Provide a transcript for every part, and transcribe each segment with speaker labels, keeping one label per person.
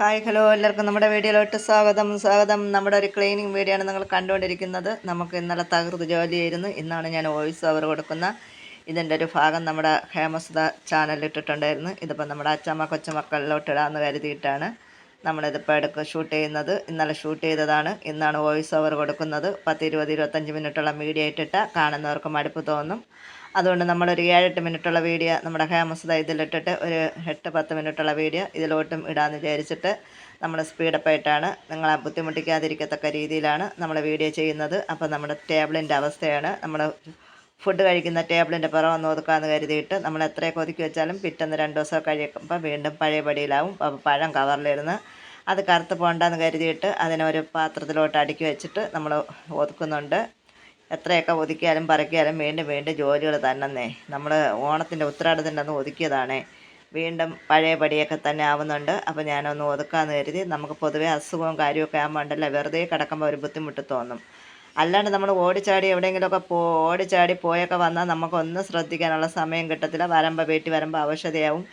Speaker 1: Hi hello. എല്ലാവർക്കും നമ്മുടെ വീഡിയോയിലോട്ട് സ്വാഗതം. സ്വാഗതം. നമ്മുടെ ഒരു ക്ലീനിങ് വീഡിയോ ആണ് നിങ്ങൾ കണ്ടുകൊണ്ടിരിക്കുന്നത്. നമുക്ക് ഇന്നലെ തകർത്ത് ജോലിയായിരുന്നു. ഇന്നാണ് ഞാൻ വോയിസ് ഓവർ കൊടുക്കുന്ന. ഇതിന്റെ ഒരു ഭാഗം നമ്മുടെ ഹേമസുധ ചാനലിൽ ഇട്ടിട്ടുണ്ടായിരുന്നു. ഇതിപ്പോൾ നമ്മുടെ അച്ചമ്മ കൊച്ചുമക്കളിലോട്ട് ഇടാമെന്ന് കരുതിയിട്ടാണ് നമ്മളിതിപ്പോൾ എടുക്ക ഷൂട്ട് ചെയ്യുന്നത്. ഇന്നലെ ഷൂട്ട് ചെയ്തതാണ്. ഇന്നാണ് വോയിസ് ഓവർ കൊടുക്കുന്നത്. പത്ത് ഇരുപത് ഇരുപത്തഞ്ച് മിനിറ്റുള്ള മീഡിയ ഇട്ടിട്ട് കാണുന്നവർക്ക് മടുപ്പ് തോന്നും. അതുകൊണ്ട് നമ്മളൊരു ഏഴെട്ട് മിനിറ്റുള്ള വീഡിയോ നമ്മുടെ ഹേമസുത ഇതിലിട്ടിട്ട് ഒരു എട്ട് പത്ത് മിനിറ്റുള്ള വീഡിയോ ഇതിലോട്ടും ഇടാമെന്ന് വിചാരിച്ചിട്ട് നമ്മൾ സ്പീഡപ്പായിട്ടാണ്. നിങ്ങളെ ബുദ്ധിമുട്ടിക്കാതിരിക്കത്തക്ക രീതിയിലാണ് നമ്മൾ വീഡിയോ ചെയ്യുന്നത്. അപ്പോൾ നമ്മുടെ ടേബിളിന്റെ അവസ്ഥയാണ്. നമ്മൾ ഫുഡ് കഴിക്കുന്ന ടേബിളിന്റെ പുറമൊന്ന് ഒതുക്കാമെന്ന് കരുതിയിട്ട് നമ്മൾ എത്രയൊക്കെ ഒതുക്കി വെച്ചാലും പിറ്റേന്ന് രണ്ട് ദിവസം കഴിയുമ്പോൾ വീണ്ടും പഴയ പടിയിലാവും. അപ്പോൾ പഴം കവറിലിരുന്ന് അത് കറുത്ത് പോകണ്ടെന്ന് കരുതിയിട്ട് അതിനെ ഒരു പാത്രത്തിലോട്ട് അടുക്കി വെച്ചിട്ട് നമ്മൾ ഒതുക്കുന്നുണ്ട്. എത്രയൊക്കെ ഒതുക്കിയാലും പറക്കിയാലും വീണ്ടും വീണ്ടും ജോലികൾ തന്നെ നമ്മൾ ഓണത്തിന്റെ ഉത്തരാടത്തിന്റെ അന്ന് ഒതുക്കിയതാണേ. വീണ്ടും പഴയ പടിയൊക്കെ തന്നെ ആവുന്നുണ്ട്. അപ്പോൾ ഞാനൊന്ന് ഒതുക്കാമെന്ന് കരുതി നമുക്ക് പൊതുവെ അസുഖവും കാര്യമൊക്കെ ആകുമ്പോൾ വെറുതെ കിടക്കുമ്പോൾ ഒരു ബുദ്ധിമുട്ട് തോന്നും. അല്ലാണ്ട് നമ്മൾ ഓടിച്ചാടി എവിടെയെങ്കിലുമൊക്കെ പോ ഓടിച്ചാടി പോയൊക്കെ വന്നാൽ നമുക്കൊന്നും ശ്രദ്ധിക്കാനുള്ള സമയം കിട്ടത്തില്ല. വരുമ്പോൾ വീട്ടിൽ വരുമ്പോൾ അവശതയാവും.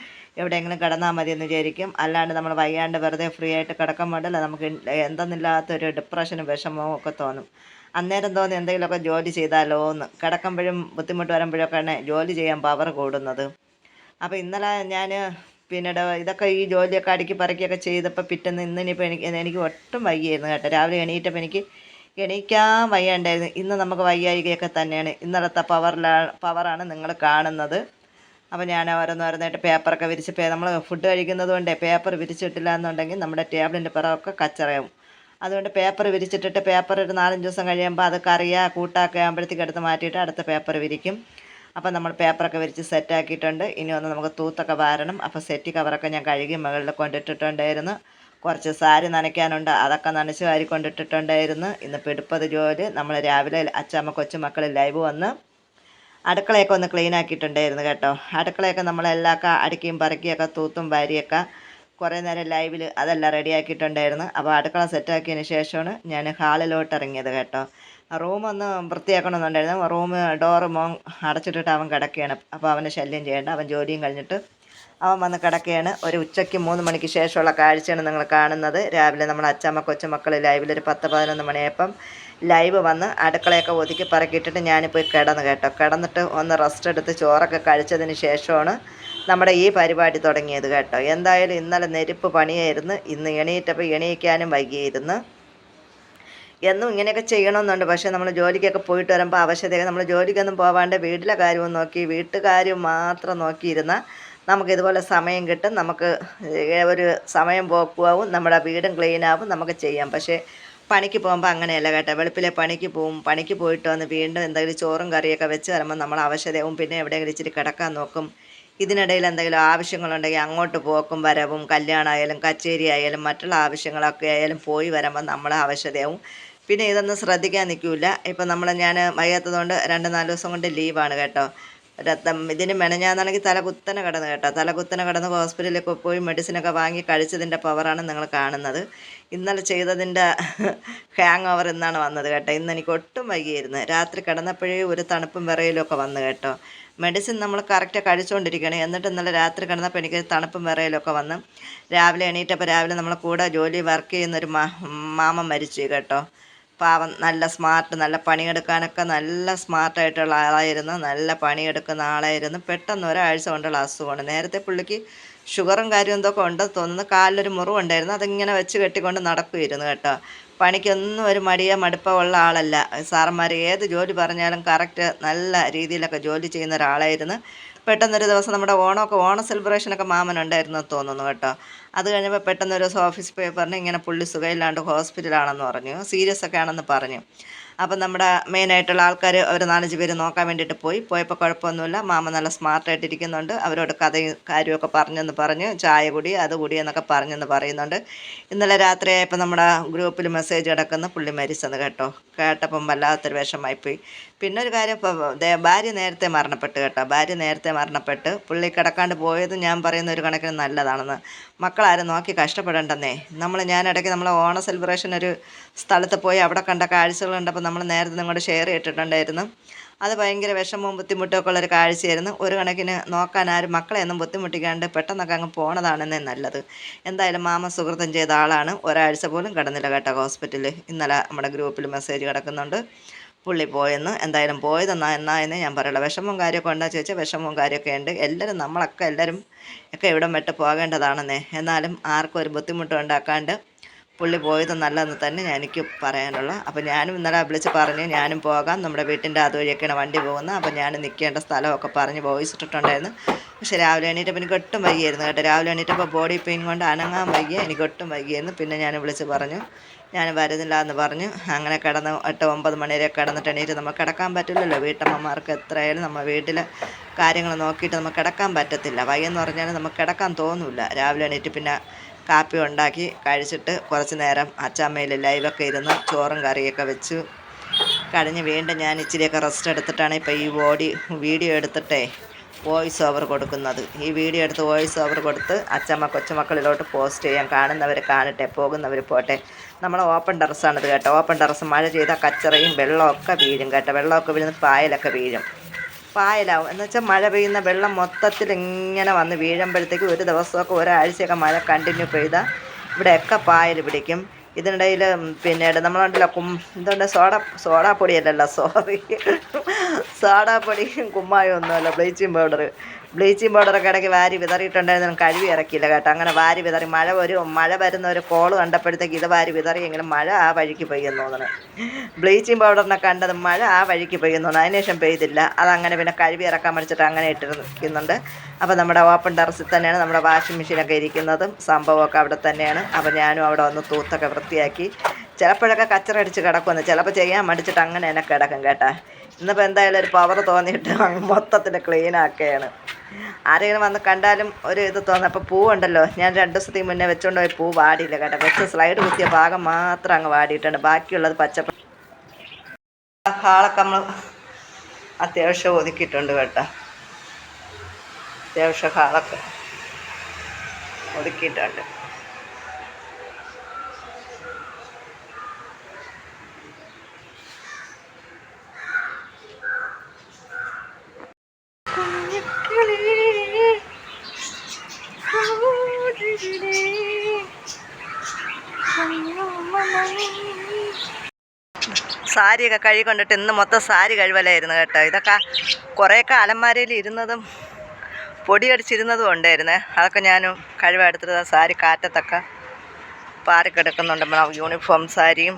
Speaker 1: എവിടെയെങ്കിലും കിടന്നാൽ മതി എന്ന് വിചാരിക്കും. അല്ലാണ്ട് നമ്മൾ വയ്യാണ്ട് വെറുതെ ഫ്രീ ആയിട്ട് കിടക്കാൻ പാടില്ല. നമുക്ക് എന്തെന്നില്ലാത്തൊരു ഡിപ്രഷനും വിഷമവും ഒക്കെ തോന്നും. അന്നേരം തോന്നി എന്തെങ്കിലുമൊക്കെ ജോലി ചെയ്താലോ എന്ന്. കിടക്കുമ്പോഴും ബുദ്ധിമുട്ട് വരുമ്പോഴൊക്കെയാണ് ജോലി ചെയ്യാൻ പവർ കൂടുന്നത്. അപ്പോൾ ഇന്നലെ ഞാൻ പിന്നീട് ഇതൊക്കെ ഈ ജോലിയൊക്കെ അടുക്കി പറക്കിയൊക്കെ ചെയ്തപ്പോൾ പിറ്റേന്ന് ഇന്നിനിപ്പോൾ എനിക്ക് എനിക്ക് ഒട്ടും വയ്യായിരുന്നു കേട്ടോ. രാവിലെ എണീറ്റപ്പോൾ എനിക്ക് എണീക്കാൻ വയ്യാണ്ടായിരുന്നു. ഇന്ന് നമുക്ക് വയ്യായികയൊക്കെ തന്നെയാണ്. ഇന്നലത്തെ പവറിലാണ് പവറാണ് നിങ്ങൾ കാണുന്നത്. അപ്പോൾ ഞാൻ ഓരോന്നോരോന്നായിട്ട് പേപ്പറൊക്കെ വിരിച്ച് പേ നമ്മൾ ഫുഡ് കഴിക്കുന്നത് കൊണ്ടേ പേപ്പർ വിരിച്ചിട്ടില്ല എന്നുണ്ടെങ്കിൽ നമ്മുടെ ടേബിളിന്റെ പിറകൊക്കെ കച്ചറയാവും. അതുകൊണ്ട് പേപ്പർ വിരിച്ചിട്ടിട്ട് പേപ്പർ ഒരു നാലഞ്ച് ദിവസം കഴിയുമ്പോൾ അത് കറിയാ കൂട്ടാക്കുക ആകുമ്പോഴത്തേക്ക് എടുത്ത് മാറ്റിയിട്ട് അടുത്ത പേപ്പർ വിരിക്കും. അപ്പോൾ നമ്മൾ പേപ്പറൊക്കെ വിരിച്ച് സെറ്റാക്കിയിട്ടുണ്ട് ഇനി ഒന്ന് നമുക്ക് തൂത്തൊക്കെ വാരണം. അപ്പോൾ സെറ്റ് കവറൊക്കെ ഞാൻ കഴുകി മുകളിൽ കൊണ്ടിട്ടിട്ടുണ്ടായിരുന്നു. കുറച്ച് സാരി നനയ്ക്കാനുണ്ട്. അതൊക്കെ നനച്ച് വാരി കൊണ്ടിട്ടിട്ടുണ്ടായിരുന്നു. ഇന്ന് പിടുപ്പത് ജോലി. നമ്മൾ രാവിലെ അച്ചമ്മ കൊച്ചുമക്കൾ ലൈവ് വന്ന് അടുക്കളയൊക്കെ ഒന്ന് ക്ലീൻ ആക്കിയിട്ടുണ്ടായിരുന്നു കേട്ടോ. അടുക്കളയൊക്കെ നമ്മളെല്ലാം അടുക്കിയും പറക്കിയൊക്കെ തൂത്തും വാരിയൊക്കെ കുറേ നേരം ലൈവിൽ അതെല്ലാം റെഡിയാക്കിയിട്ടുണ്ടായിരുന്നു അപ്പോൾ അടുക്കള സെറ്റാക്കിയതിന് ശേഷമാണ് ഞാൻ ഹാളിലോട്ട് ഇറങ്ങിയത് കേട്ടോ. റൂം ഒന്ന് വൃത്തിയാക്കണമെന്നുണ്ടായിരുന്നു. റൂം ഡോറ് മോ അടച്ചിട്ടിട്ട് അവൻ കിടക്കുകയാണ്. അപ്പോൾ അവനെ ശല്യം ചെയ്യേണ്ട. അവൻ ജോലിയും കഴിഞ്ഞിട്ട് അവൻ വന്ന് കിടക്കുകയാണ്. ഒരു ഉച്ചയ്ക്ക് മൂന്ന് മണിക്ക് ശേഷമുള്ള കാഴ്ചയാണ് നിങ്ങൾ കാണുന്നത്. രാവിലെ നമ്മൾ അച്ചമ്മ കൊച്ചുമക്കൾ ലൈവിൽ ഒരു പത്ത് പതിനൊന്ന് മണിയായപ്പം ലൈവ് വന്ന് അടുക്കളയൊക്കെ ഒതുക്കി പറക്കിയിട്ടിട്ട് ഞാനിപ്പോൾ കിടന്ന് കേട്ടോ. കിടന്നിട്ട് ഒന്ന് റെസ്റ്റ് എടുത്ത് ചോറൊക്കെ കഴിച്ചതിന് ശേഷമാണ് നമ്മുടെ ഈ പരിപാടി തുടങ്ങിയത് കേട്ടോ. എന്തായാലും ഇന്നലെ നെരുപ്പ് പണിയായിരുന്നു. ഇന്ന് എണീറ്റപ്പോൾ എണീക്കാനും വൈകിയിരുന്നു. എന്നും ഇങ്ങനെയൊക്കെ ചെയ്യണമെന്നുണ്ട്. പക്ഷേ നമ്മൾ ജോലിക്കൊക്കെ പോയിട്ട് വരുമ്പോൾ അവശ്യതയൊക്കെ നമ്മൾ ജോലിക്കൊന്നും പോവാണ്ട് വീട്ടിലെ കാര്യവും നോക്കി വീട്ടുകാര്യം മാത്രം നോക്കിയിരുന്ന നമുക്ക് ഇതുപോലെ സമയം കിട്ടും. നമുക്ക് ഒരു സമയം പോക്കുവാവും നമ്മുടെ വീടും ക്ലീനാവും നമുക്ക് ചെയ്യാം. പക്ഷേ പണിക്ക് പോകുമ്പോൾ അങ്ങനെയല്ല കേട്ടോ. വെളുപ്പിലെ പണിക്ക് പോവും. പണിക്ക് പോയിട്ട് വന്ന് വീണ്ടും എന്തെങ്കിലും ചോറും കറിയൊക്കെ വെച്ച് വരുമ്പോൾ നമ്മൾ അവശതയാവും. പിന്നെ എവിടെയെങ്കിലും ഇച്ചിരി കിടക്കാൻ നോക്കും. ഇതിനിടയിൽ എന്തെങ്കിലും ആവശ്യങ്ങളുണ്ടെങ്കിൽ അങ്ങോട്ട് പോക്കും വരവും കല്യാണമായാലും കച്ചേരി ആയാലും മറ്റുള്ള ആവശ്യങ്ങളൊക്കെ ആയാലും പോയി വരുമ്പോൾ നമ്മൾ അവശതയാവും. പിന്നെ ഇതൊന്നും ശ്രദ്ധിക്കാൻ നിൽക്കില്ല ഇപ്പം നമ്മൾ ഞാൻ വയ്യാത്തതുകൊണ്ട് രണ്ട് നാല് ദിവസം കൊണ്ട് ലീവാണ് കേട്ടോ. രക്തം. ഇതിന് മെനഞ്ഞാന്നാണെങ്കിൽ തല കുത്തനെ കിടന്ന് കേട്ടോ. തല കുത്തനെ കിടന്ന് ഹോസ്പിറ്റലിലൊക്കെ പോയി മെഡിസിനൊക്കെ വാങ്ങി കഴിച്ചതിന്റെ പവറാണ് നിങ്ങൾ കാണുന്നത്. ഇന്നലെ ചെയ്തതിന്റെ ഹാങ് ഓവർ എന്നാണ് വന്നത് കേട്ടോ. ഇന്ന് എനിക്ക് ഒട്ടും വൈകിയിരുന്നു രാത്രി കിടന്നപ്പോഴേ ഒരു തണുപ്പും വിറയിലും ഒക്കെ വന്നു കേട്ടോ. മെഡിസിൻ നമ്മൾ കറക്റ്റ് കഴിച്ചുകൊണ്ടിരിക്കണേ എന്നിട്ട് ഇന്നലെ രാത്രി കിടന്നപ്പോൾ എനിക്ക് തണുപ്പും വിറയിലൊക്കെ വന്ന്. രാവിലെ എണീറ്റപ്പോൾ രാവിലെ നമ്മളെ കൂടെ ജോലി വർക്ക് ചെയ്യുന്നൊരു മാമൻ മരിച്ചു കേട്ടോ. പാവം നല്ല സ്മാർട്ട് നല്ല പണിയെടുക്കാനൊക്കെ നല്ല സ്മാർട്ടായിട്ടുള്ള ആളായിരുന്നു. നല്ല പണിയെടുക്കുന്ന ആളായിരുന്നു. പെട്ടെന്ന് ഒരാഴ്ച കൊണ്ടുള്ള അസുഖമാണ് നേരത്തെ പുള്ളിക്ക് ഷുഗറും കാര്യം എന്തൊക്കെ ഉണ്ടെന്ന് തോന്നുന്നു. കാലിലൊരു മുറിവുണ്ടായിരുന്നു അതിങ്ങനെ വെച്ച് കെട്ടിക്കൊണ്ട് നടക്കുമായിരുന്നു കേട്ടോ. പണിക്കൊന്നും ഒരു മടിയ മടുപ്പോ ഉള്ള ആളല്ല. സാറന്മാർ ഏത് ജോലി പറഞ്ഞാലും കറക്റ്റ് നല്ല രീതിയിലൊക്കെ ജോലി ചെയ്യുന്ന ഒരാളായിരുന്നു. പെട്ടെന്നൊരു ദിവസം നമ്മുടെ ഓണമൊക്കെ ഓണ സെലിബ്രേഷനൊക്കെ മാമനുണ്ടായിരുന്നു തോന്നുന്നു കേട്ടോ. അത് കഴിഞ്ഞപ്പോൾ പെട്ടെന്നൊരു ഓഫീസ് പേപ്പറിന് ഇങ്ങനെ പുള്ളി സുഖമില്ലാണ്ട് ഹോസ്പിറ്റലാണെന്ന് പറഞ്ഞു. സീരിയസ് ഒക്കെ ആണെന്ന് പറഞ്ഞു. അപ്പം നമ്മുടെ മെയിനായിട്ടുള്ള ആൾക്കാർ ഒരു നാലഞ്ച് പേര് നോക്കാൻ വേണ്ടിയിട്ട് പോയി. പോയപ്പോൾ കുഴപ്പമൊന്നുമില്ല. മാമ നല്ല സ്മാർട്ടായിട്ട് ഇരിക്കുന്നുണ്ട്. അവരോട് കഥയും കാര്യമൊക്കെ പറഞ്ഞെന്ന് പറഞ്ഞ്. ചായ കുടി അത് കുടി എന്നൊക്കെ പറഞ്ഞെന്ന് പറയുന്നുണ്ട്. ഇന്നലെ രാത്രിയായപ്പോൾ നമ്മുടെ ഗ്രൂപ്പിൽ മെസ്സേജ് കിടക്കുന്ന. പുള്ളി മരിച്ചെന്ന് കേട്ടോ. കേട്ടപ്പം വല്ലാത്തൊരു വിഷമമായിപ്പോയി. പിന്നെ ഒരു കാര്യം ഭാര്യ നേരത്തെ മരണപ്പെട്ടു കേട്ടോ. ഭാര്യ നേരത്തെ മരണപ്പെട്ട് പുള്ളി കിടക്കാണ്ട് പോയത് ഞാൻ പറയുന്ന ഒരു കണക്കിന് നല്ലതാണെന്ന്. മക്കളാരും നോക്കി കഷ്ടപ്പെടേണ്ടെന്നേ. നമ്മൾ ഞാൻ ഇടയ്ക്ക് നമ്മൾ ഓണ സെലിബ്രേഷൻ ഒരു സ്ഥലത്ത് പോയി അവിടെ കണ്ട കാഴ്ചകൾ കണ്ടപ്പോൾ നമ്മൾ നേരത്തെ നിങ്ങളോട് ഷെയർ ചെയ്തിട്ടുണ്ടായിരുന്നു. അത് ഭയങ്കര വിഷമവും ബുദ്ധിമുട്ടൊക്കെ ഉള്ളൊരു കാഴ്ചയായിരുന്നു. ഒരു കണക്കിന് നോക്കാൻ ആരും മക്കളെ ഒന്നും ബുദ്ധിമുട്ടിക്കാണ്ട് പെട്ടെന്നൊക്കെ അങ്ങ് പോണതാണെന്നേ നല്ലത്. എന്തായാലും മാമ സുഹൃത്തം ചെയ്ത ആളാണ്. ഒരാഴ്ച പോലും കിടന്നില്ല കേട്ടോ ഹോസ്പിറ്റലിൽ ഇന്നലെ നമ്മുടെ ഗ്രൂപ്പിൽ മെസ്സേജ് കിടക്കുന്നുണ്ട്. പുള്ളി പോയെന്ന് എന്തായാലും പോയതെന്നാ എന്നാ എന്ന് ഞാൻ പറയുള്ളൂ വിഷമവും കാര്യമൊക്കെ ഉണ്ടോ ചോദിച്ചാൽ വിഷമവും കാര്യമൊക്കെ ഉണ്ട്. എല്ലാവരും നമ്മളൊക്കെ എല്ലാവരും ഒക്കെ ഇവിടം വിട്ട് പോകേണ്ടതാണെന്നേ. എന്നാലും ആർക്കും ഒരു ബുദ്ധിമുട്ടും ഉണ്ടാക്കാണ്ട് പുള്ളി പോയത് നല്ലതെന്ന് തന്നെ എനിക്ക് പറയാനുള്ള. അപ്പോൾ ഞാനും ഇന്നലെ വിളിച്ച് പറഞ്ഞു ഞാനും പോകാം. നമ്മുടെ വീട്ടിന്റെ അതുവഴിയൊക്കെയാണ് വണ്ടി പോകുന്നത്. അപ്പോൾ ഞാൻ നിൽക്കേണ്ട സ്ഥലമൊക്കെ പറഞ്ഞ് വോയിസ് ഇട്ടിട്ടുണ്ടായിരുന്നു. പക്ഷേ രാവിലെ എണീറ്റപ്പോൾ എനിക്ക് ഒട്ടും വയ്യായിരുന്നു കേട്ടോ. രാവിലെ എണീറ്റപ്പോൾ ബോഡി പെയിൻ കൊണ്ട് അനങ്ങാൻ വയ്യ എനിക്ക് ഒട്ടും വയ്യായിരുന്നു പിന്നെ ഞാൻ വിളിച്ച് പറഞ്ഞു ഞാൻ വരുന്നില്ല എന്ന് പറഞ്ഞു. അങ്ങനെ കിടന്ന് എട്ട് ഒമ്പത് മണി വരെ കിടന്നിട്ട് എണീറ്റ് നമുക്ക് കിടക്കാൻ പറ്റില്ലല്ലോ. വീട്ടമ്മമാർക്ക് എത്രയായാലും നമ്മൾ വീട്ടിലെ കാര്യങ്ങൾ നോക്കിയിട്ട് നമുക്ക് കിടക്കാൻ പറ്റത്തില്ല. വയ്യെന്ന് പറഞ്ഞാൽ നമുക്ക് കിടക്കാൻ തോന്നില്ല. രാവിലെ എണീറ്റ് പിന്നെ കാപ്പി ഉണ്ടാക്കി കഴിച്ചിട്ട് കുറച്ച് നേരം അച്ചാമ്മയിൽ ലൈവൊക്കെ ഇരുന്ന് ചോറും കറിയൊക്കെ വെച്ചു. കഴിഞ്ഞ് വീണ്ടും ഞാൻ ഇച്ചിരിയൊക്കെ റെസ്റ്റ് എടുത്തിട്ടാണ് ഇപ്പോൾ ഈ ബോഡി വീഡിയോ എടുത്തിട്ടേ വോയിസ് ഓവർ കൊടുക്കുന്നത്. ഈ വീഡിയോ എടുത്ത് വോയിസ് ഓവർ കൊടുത്ത് അച്ചമ്മ കൊച്ചുമക്കളിലോട്ട് പോസ്റ്റ് ചെയ്യാൻ കാണുന്നവർ കാണട്ടെ പോകുന്നവർ പോട്ടെ. നമ്മൾ ഓപ്പൺ ടെറസാണിത് കേട്ടോ. ഓപ്പൺ ടെറസ് മഴ ചെയ്താൽ കച്ചറയും വെള്ളമൊക്കെ വീഴും കേട്ടോ. വെള്ളമൊക്കെ വീഴുന്ന പായലൊക്കെ വീഴും. പായലാവും. എന്ന് വെച്ചാൽ മഴ പെയ്യുന്ന വെള്ളം മൊത്തത്തിൽ ഇങ്ങനെ വന്ന് വീഴുമ്പോഴത്തേക്ക് ഒരു ദിവസമൊക്കെ ഒരാഴ്ചയൊക്കെ മഴ കണ്ടിന്യൂ പെയ്താൽ ഇവിടെയൊക്കെ പായൽ പിടിക്കും. ഇതിനിടയിൽ പിന്നീട് നമ്മളുണ്ടല്ലോ കും എന്തുകൊണ്ട് സോഡ സോഡാപ്പൊടിയല്ലല്ലോ സോറി സോഡാപ്പൊടിയും കുമ്മായും ഒന്നുമല്ല ബ്ലീച്ചിങ് പൗഡർ ബ്ലീച്ചിങ് പൗഡറൊക്കെ ഇടയ്ക്ക് വാരി വിതറിയിട്ടുണ്ടായിരുന്നു. കഴുകി ഇറക്കിയില്ല കേട്ടോ. അങ്ങനെ വാരി വിതറി. മഴ ഒരു മഴ വരുന്ന ഒരു കോൾ കണ്ടപ്പോഴത്തേക്ക് ഇത് വാരി വിതറിയെങ്കിലും മഴ ആ വഴിക്ക് പെയ്യുന്നു തോന്നണേ ബ്ലീച്ചിങ് പൗഡറിനെ കണ്ടത് മഴ ആ വഴിക്ക് പെയ്യുന്നു തോന്നുന്നു. അതിന് ശേഷം പെയ്തില്ല. അതങ്ങനെ പിന്നെ കഴുകി ഇറക്കാൻ മടിച്ചിട്ട് അങ്ങനെ ഇട്ടിരിക്കുന്നുണ്ട്. അപ്പോൾ നമ്മുടെ ഓപ്പൺ ടെറസിൽ തന്നെയാണ് നമ്മുടെ വാഷിംഗ് മെഷീനൊക്കെ ഇരിക്കുന്നതും സംഭവമൊക്കെ അവിടെ തന്നെയാണ്. അപ്പോൾ ഞാനും അവിടെ വന്ന് തൂത്തൊക്കെ വൃത്തിയാക്കി ചിലപ്പോഴൊക്കെ കച്ചറടിച്ച് കിടക്കുമെന്ന് ചിലപ്പോൾ ചെയ്യാൻ മടിച്ചിട്ട് അങ്ങനെ തന്നെ കിടക്കും കേട്ടാ. ഇന്നിപ്പോൾ എന്തായാലും ഒരു പവർ തോന്നിയിട്ട് മൊത്തത്തിൽ ക്ലീനാക്കുകയാണ് ആരെങ്കിലും വന്ന് കണ്ടാലും ഒരു ഇത് തോന്നുന്നു അപ്പോൾ പൂവുണ്ടല്ലോ ഞാൻ രണ്ട് ദിവസത്തേക്ക് മുന്നേ വെച്ചുകൊണ്ട് പോയി പൂ വാടിയില്ല കേട്ടോ. വെച്ച് സ്ലൈഡ് കുത്തിയ ഭാഗം മാത്രം അങ്ങ് വാടിയിട്ടുണ്ട്. ബാക്കിയുള്ളത് പച്ചപ്പ് ഹാളൊക്കെ നമ്മൾ അത്യാവശ്യം ഒതുക്കിയിട്ടുണ്ട് കേട്ടോ. അത്യാവശ്യം ഹാളൊക്കെ ഒതുക്കിയിട്ടുണ്ട്. സാരിയൊക്കെ കഴുകി കൊണ്ടിട്ട് ഇന്ന് മൊത്തം സാരി കഴിവലായിരുന്നു കേട്ടോ. ഇതൊക്കെ കുറേയൊക്കെ അലമാരയിൽ ഇരുന്നതും പൊടിയടിച്ചിരുന്നതും ഉണ്ടായിരുന്നു. അതൊക്കെ ഞാൻ കഴിവെടുത്തിട്ട് സാരി കാറ്റത്തൊക്കെ പാറിക്കിടക്കുന്നുണ്ട്. യൂണിഫോം സാരിയും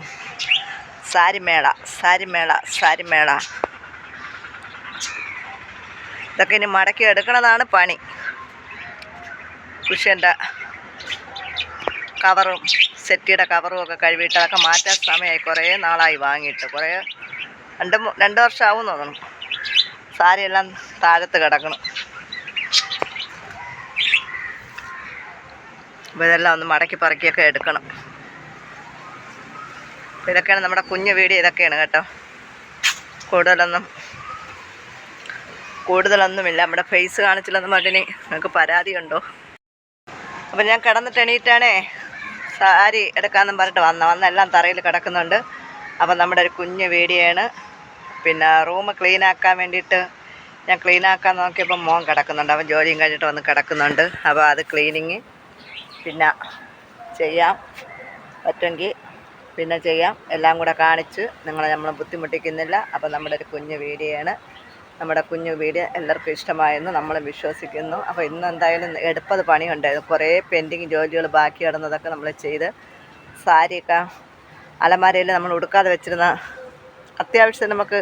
Speaker 1: സാരിമേള സാരിമേള സാരിമേള സാരി മേള. ഇതൊക്കെ ഇനി മടക്കി എടുക്കണതാണ് പണി. കുഷ്യന്റെ കവറും സെറ്റിയുടെ കവറും ഒക്കെ കഴുകിയിട്ട് അതൊക്കെ മാറ്റാൻ സമയമായി. കുറേ നാളായി വാങ്ങിയിട്ട്. കുറേ രണ്ട് രണ്ട് വർഷമാവും തോന്നണം സാരിയെല്ലാം താഴത്ത് കിടക്കണം അപ്പോൾ ഇതെല്ലാം ഒന്ന് മടക്കി പറക്കിയൊക്കെ എടുക്കണം. ഇതൊക്കെയാണ് നമ്മുടെ കുഞ്ഞു വീട് ഇതൊക്കെയാണ് കേട്ടോ. കൂടുതലൊന്നും കൂടുതലൊന്നുമില്ല. നമ്മുടെ ഫേസ് കാണിച്ചില്ലെന്ന് പറഞ്ഞിനി. നിങ്ങൾക്ക് പരാതിയുണ്ടോ? അപ്പം ഞാൻ കിടന്നിട്ട് എണീറ്റാണേ. സാരി എടുക്കാമെന്നും പറഞ്ഞിട്ട് വന്ന വന്നെല്ലാം തറയിൽ കിടക്കുന്നുണ്ട്. അപ്പം നമ്മുടെ ഒരു കുഞ്ഞ് വീടിയാണ്. പിന്നെ റൂം ക്ലീൻ ആക്കാൻ വേണ്ടിയിട്ട് ഞാൻ ക്ലീൻ ആക്കാൻ നോക്കിയപ്പോൾ മോൻ കിടക്കുന്നുണ്ട്. അവൻ ജോലിയും കഴിഞ്ഞിട്ട് വന്ന് കിടക്കുന്നുണ്ട്. അപ്പോൾ അത് ക്ലീനിങ് പിന്നെ ചെയ്യാം. പറ്റുമെങ്കിൽ പിന്നെ ചെയ്യാം. എല്ലാം കൂടെ കാണിച്ച് നിങ്ങളെ നമ്മൾ ബുദ്ധിമുട്ടിക്കുന്നില്ല. അപ്പോൾ നമ്മുടെ ഒരു കുഞ്ഞ് വീഡിയോയാണ് നമ്മുടെ കുഞ്ഞു വീഡിയോ എല്ലാവർക്കും ഇഷ്ടമായെന്ന് നമ്മൾ വിശ്വസിക്കുന്നു. അപ്പോൾ ഇന്ന് എന്തായാലും എടുപ്പത് പണിയുണ്ടായിരുന്നു. കുറേ പെൻഡിങ് ജോലികൾ ബാക്കി കിടന്നതൊക്കെ നമ്മൾ ചെയ്ത് സാരിയൊക്കെ അലമാരയിൽ നമ്മൾ ഉടുക്കാതെ വെച്ചിരുന്ന അത്യാവശ്യം നമുക്ക്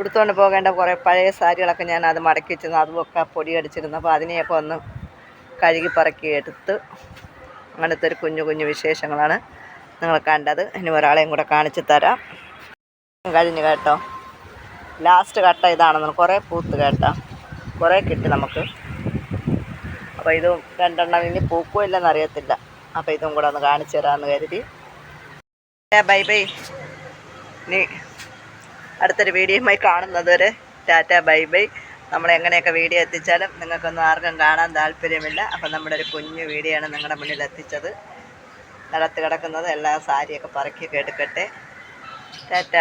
Speaker 1: ഉടുത്തുകൊണ്ട് പോകേണ്ട കുറേ പഴയ സാരികളൊക്കെ ഞാൻ അത് മടക്കി വെച്ചിരുന്നു. അതുമൊക്കെ പൊടിയടിച്ചിരുന്നു. അപ്പോൾ അതിനെയൊക്കെ ഒന്ന് കഴുകി പറക്കി എടുത്ത് അങ്ങനത്തെ ഒരു കുഞ്ഞു കുഞ്ഞു വിശേഷങ്ങളാണ് നിങ്ങൾ കണ്ടത്. ഇനി ഒരാളെയും കൂടെ കാണിച്ചു തരാം. കഴിഞ്ഞു കേട്ടോ. ലാസ്റ്റ് കട്ട ഇതാണെന്ന് കുറേ പൂത്ത് കേട്ടോ. കുറേ കിട്ടി നമുക്ക്. അപ്പോൾ ഇതും രണ്ടെണ്ണം ഇനി പൂക്കോ ഇല്ലെന്ന് അറിയത്തില്ല. അപ്പോൾ ഇതും കൂടെ ഒന്ന് കാണിച്ചു തരാമെന്ന് കരുതി. ബൈ ബൈ ഇനി അടുത്തൊരു വീഡിയോയുമായി കാണുന്നത് വരെ ടാറ്റ ബൈ ബൈ നമ്മളെങ്ങനെയൊക്കെ വീഡിയോ എത്തിച്ചാലും നിങ്ങൾക്കൊന്നും ആർക്കും കാണാൻ താല്പര്യമില്ല. അപ്പം നമ്മുടെ ഒരു കുഞ്ഞു വീഡിയോ ആണ് നിങ്ങളുടെ മുന്നിൽ എത്തിച്ചത്. നിലത്ത് കിടക്കുന്നത് എല്ലാ സാരിയൊക്കെ പറക്കി എടുക്കട്ടെ. ടാറ്റ.